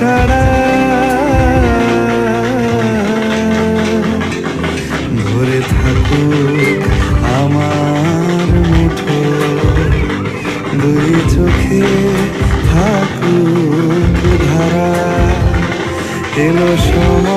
ছাড়া ধরে আমার মুঠো দুই চোখে ধারা। এলো সময়